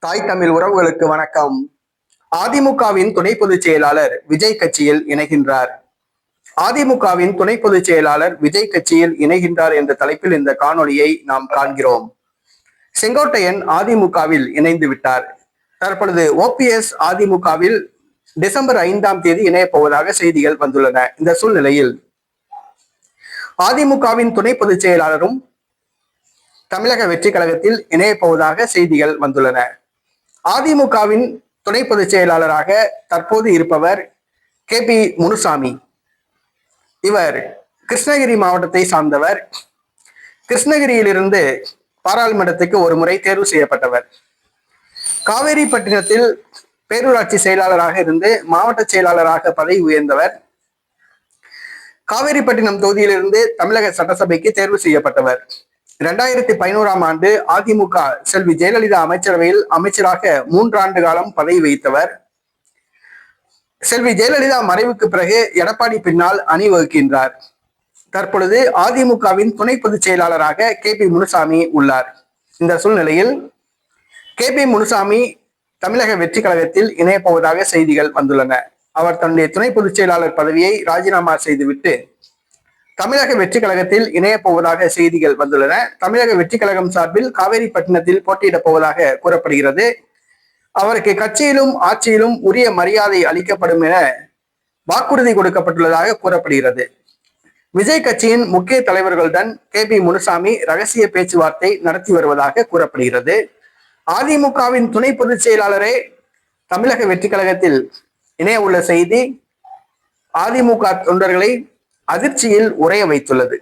தாய் தமிழ் உறவுகளுக்கு வணக்கம். அதிமுகவின் துணை பொதுச் செயலாளர் விஜய் கட்சியில் இணைகின்றார். அதிமுகவின் துணை பொதுச் செயலாளர் விஜய் கட்சியில் இணைகின்றார் என்ற தலைப்பில் இந்த காணொலியை நாம் காண்கிறோம். செங்கோட்டையன் அதிமுகவில் இணைந்து விட்டார். தற்பொழுது ஓபிஎஸ் அதிமுகவில் டிசம்பர் ஐந்தாம் தேதி இணையப் போவதாக செய்திகள் வந்துள்ளன. இந்த சூழ்நிலையில் அதிமுகவின் துணை பொதுச் செயலாளரும் தமிழக வெற்றி கழகத்தில் இணையப் போவதாக செய்திகள் வந்துள்ளன. அதிமுகவின் துணை பொதுச் செயலாளராக தற்போது இருப்பவர் கே பி முனுசாமி. இவர் கிருஷ்ணகிரி மாவட்டத்தை சார்ந்தவர். கிருஷ்ணகிரியிலிருந்து பாராளுமன்றத்துக்கு ஒரு முறை தேர்வு செய்யப்பட்டவர். காவேரிப்பட்டினத்தில் பேரூராட்சி செயலாளராக இருந்து மாவட்ட செயலாளராக பதவி உயர்ந்தவர். காவேரிப்பட்டினம் தொகுதியிலிருந்து தமிழக சட்டசபைக்கு தேர்வு செய்யப்பட்டவர். இரண்டாயிரத்தி பதினோராம் ஆண்டு அதிமுக செல்வி ஜெயலலிதா அமைச்சரவையில் அமைச்சராக மூன்றாண்டு காலம் பதவி வைத்தவர் செல்வி ஜெயலலிதா மறைவுக்கு பிறகு எடப்பாடி பின்னால் அணிவகுக்கின்றார் தற்பொழுது அதிமுகவின் துணை பொதுச் செயலாளராக கே பி முனுசாமி உள்ளார். இந்த சூழ்நிலையில் கே பி முனுசாமி தமிழக வெற்றி கழகத்தில் இணையப்போவதாக செய்திகள் வந்துள்ளன. அவர் தன்னுடைய துணை பொதுச் செயலாளர் பதவியை ராஜினாமா செய்துவிட்டு தமிழக வெற்றி கழகத்தில் இணையப் போவதாக செய்திகள் வந்துள்ளன. தமிழக வெற்றி கழகம் சார்பில் காவேரிப்பட்டினத்தில் போட்டியிடப் போவதாக கூறப்படுகிறது. அவருக்கு கட்சியிலும் ஆட்சியிலும் உரிய மரியாதை அளிக்கப்படும் என வாக்குறுதி கொடுக்கப்பட்டுள்ளதாக கூறப்படுகிறது. விஜய் கட்சியின் முக்கிய தலைவர்களுடன் கே. பி. முனுசாமி ரகசிய பேச்சுவார்த்தை நடத்தி வருவதாக கூறப்படுகிறது. அதிமுகவின் துணை பொதுச் செயலாளரே தமிழக வெற்றி கழகத்தில் இணைய உள்ள செய்தி அதிமுக தொண்டர்களை அதிர்ச்சியில் உறைய வைத்துள்ளது